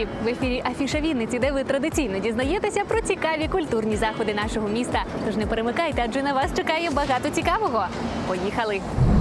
Вінниці. В ефірі Афіша Вінниці, де ви традиційно дізнаєтеся про цікаві культурні заходи нашого міста. Тож не перемикайте, адже на вас чекає багато цікавого. Поїхали!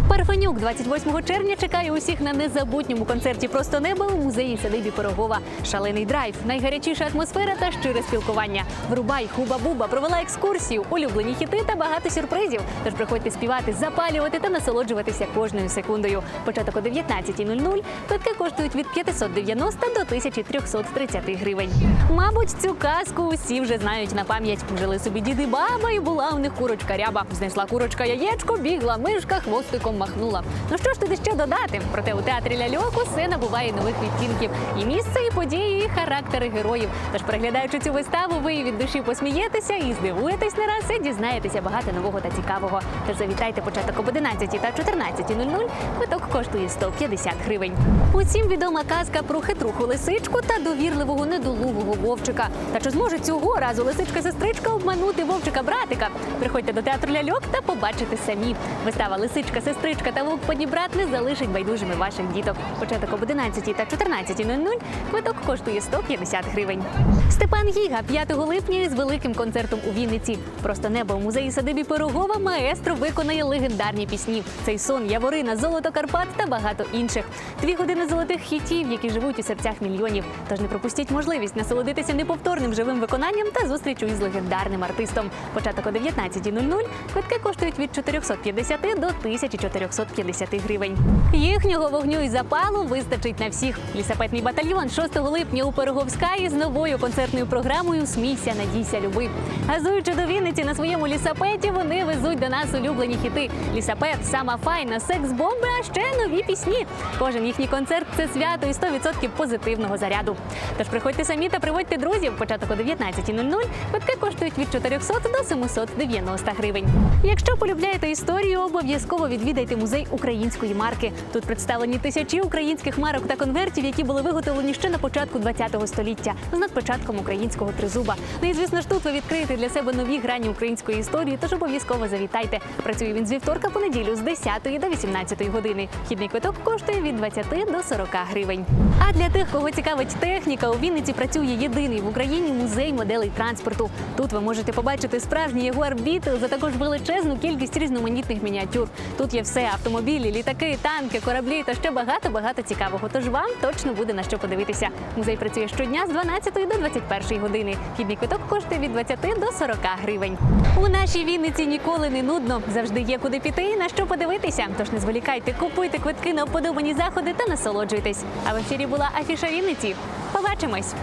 Парфенюк 28 червня чекає усіх на незабутньому концерті Просто небо у музеї садибі Пирогова. Шалений драйв, найгарячіша атмосфера та щире спілкування. Врубай, хуба-буба провела екскурсію, улюблені хіти та багато сюрпризів. Тож приходьте співати, запалювати та насолоджуватися кожною секундою. Початок о 19.00. Квитки коштують від 590 до 1330 гривень. Мабуть, цю казку усі вже знають на пам'ять. Жили собі діди баба, і була у них курочка ряба. Знайшла курочка яєчко, бігла мишка, хвостиком махнула. Ну що ж туди ще додати? Проте у театрі ляльок усе набуває нових відтінків. І місце, і події, і характери героїв. Тож, переглядаючи цю виставу, ви від душі посмієтеся і здивуєтесь не раз, і дізнаєтеся багато нового та цікавого. Тож завітайте початок об 11 та 14.00. Квиток коштує 150 гривень. Усім відома казка про хитруху лисичку та довірливого недолугого вовчика. Та чи зможе цього разу лисичка-сестричка обманути вовчика-братика? Приходьте до театру ляльок та побачите самі. Вистава Лисичка, сестричка та вовк подібрат не залишить байдужими ваших діток. Початок об 11 та 14.00. Квиток коштує 150 гривень. Степан Гіга 5 липня із великим концертом у Вінниці. Просто небо у музеї садибі Пирогова маестро виконає легендарні пісні. Цей сон, Яворина, Золото Карпат та багато інших. Дві години золотих хітів, які живуть у серцях мільйонів. Тож не пропустіть можливість насолодитися неповторним живим виконанням та зустрічю із легендарним артистом. Початок о 19.00. Квитки коштують від 450 до 1450 гривень. Їхнього вогню і запалу вистачить на всіх. Лісапетний батальйон 6 липня у Пироговськаї з новою концертною програмою Смійся, надійся, люби. Газуючи до Вінниці на своєму лісапеті, вони везуть до нас улюблені хіти. Лісапет, сама файна, секс-бомби, а ще нові пісні. Кожен їхній концерт це свято і 100% позитивного заряду. Тож приходьте самі та приводьте друзів. Початок о 19.00. Квитки коштують від 400 до 790 гривень. Якщо полюбляєте історію, обов'язково відвідайте музей української марки. Тут представлені тисячі українських марок та конвертів, які були виготовлені ще на початку ХХ століття з надпочатком українського тризуба. Ну і звісно ж тут ви відкриєте для себе нові грані української історії, тож обов'язково завітайте. Працює він з вівторка по неділю з 10 до 18 години. Вхідний квиток коштує від 20 до 40 гривень. А для тих, кого цікавить техніка, у Вінниці працює єдиний в Україні музей моделей транспорту. Тут ви можете побачити справжній Jaguar Beetle, за також величезну кількість різноманітних мініатюр. Тут є все: автомобілі, літаки, танки, кораблі та ще багато багато цікавого. Тож вам точно буде на що подивитися. Музей працює щодня з 12 до 21 години. Вхідний квиток коштує від 20 до 40 гривень. У нашій Вінниці ніколи не нудно. Завжди є куди піти і на що подивитися. Тож не зволікайте, купуйте квитки на вподобані заходи та насолоджуйтесь. А в ефірі була Афіша Вінниці. Побачимось!